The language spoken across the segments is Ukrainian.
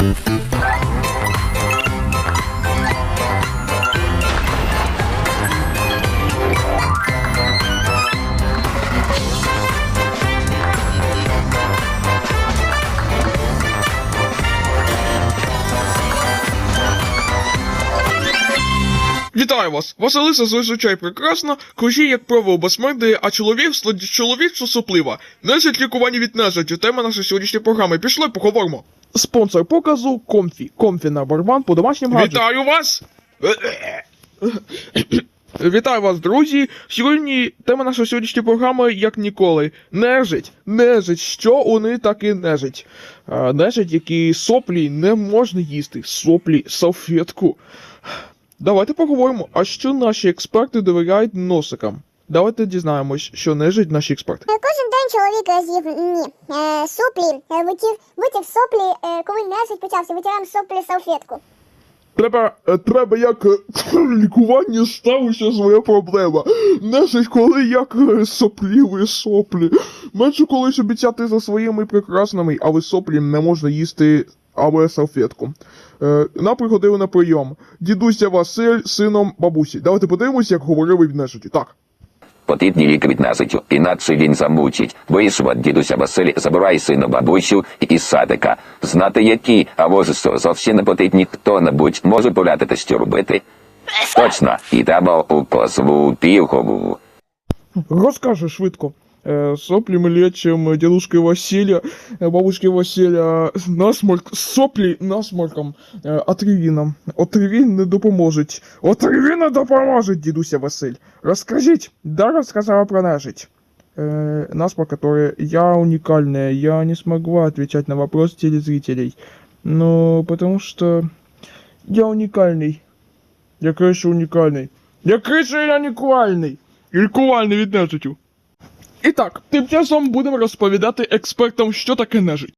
Вітаю вас! Василиса зазвичай прекрасна, кожі, як правило, безсмертний, а чоловік чоловічо соплива. Нежить лікування від нежиттю, тема нашої сьогоднішньої програми. Пішли, поговоримо. Спонсор показу Комфі. Комфі на барбан по домашнім гаджету. Вітаю вас! Вітаю вас, друзі! Сьогодні тема нашої сьогоднішньої програми, як ніколи. Нежить. Нежить. Що вони таки нежить? Нежить, які соплі не можна їсти. Соплі, салфетку. Давайте поговоримо, а що наші експерти довіряють носикам? Давайте дізнаємось, що нежить наші експерти. Е, Кожен день чоловік е, з'їв ні, е, соплі, е, витів, витяг соплі, е, коли нежить почався, витираємо соплі салфетку. Треба, е, треба як е, лікування ставиться своя проблема. Нежить, коли як е, соплі. Менше колись обіцяти за своїми прекрасними, але соплі не можна їсти або салфетку. Е, нам приходили на прийом. Дідуся Василь сином бабусі. Давайте подивимося, як говорили від нежиті. Так. Потрібні ліки від нежиттю, інакше він замучить. Вийшов дідуся Василь, забирай сину бабусю із садика. Знати які, а може що, зовсім не потрібні хто-небудь може порадити, що робити. Точно, і треба у козлу півгову. Розкажу швидко. Е, соплі ми лечим дедушки Василя, е, бабушки Василя, насморк, соплі насморком, е, отривіном. Отривін не допоможуть. Отривін не допоможе, дідуся Василь. Розкажіть, да рассказала про нежить. Э, насморк, который я уникальная, я не смогла отвечать на вопрос телезрителей. Ну, потому что я уникальный. Я, конечно, уникальный. Я, конечно, я уникальний. Лікувальний від нежиттю. І так, тим часом будемо розповідати експертам, що таке нежить.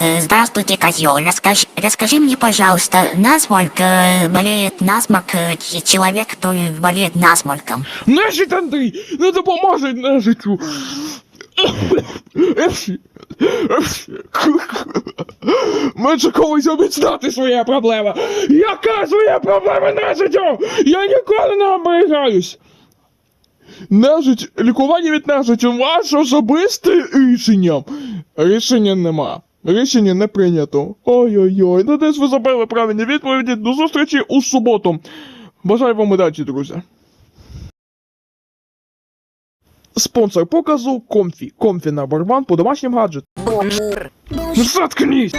Э, Здравствуйте, козел. Расскажи, расскажи мне, пожалуйста, насморк э, болеет насморк э, ч- человек, который болеет насморком. Нежить, Андрій! Не допоможе нежиттю! Епсі! Епсі! Менше колись обіцяти своя проблема! Яка своя проблема нежиттю? Я ніколи не оберігаюсь! Нежить, лікування від нежиттю ваше особисте рішення. Рішення нема. Рішення не прийнято. Ой-ой-ой, ну десь ви забили правильні відповіді. До зустрічі у суботу. Бажаю вам удачі, друзі. Спонсор показу Комфі. Комфі на барбан по домашнім гаджету. Ну заткнись!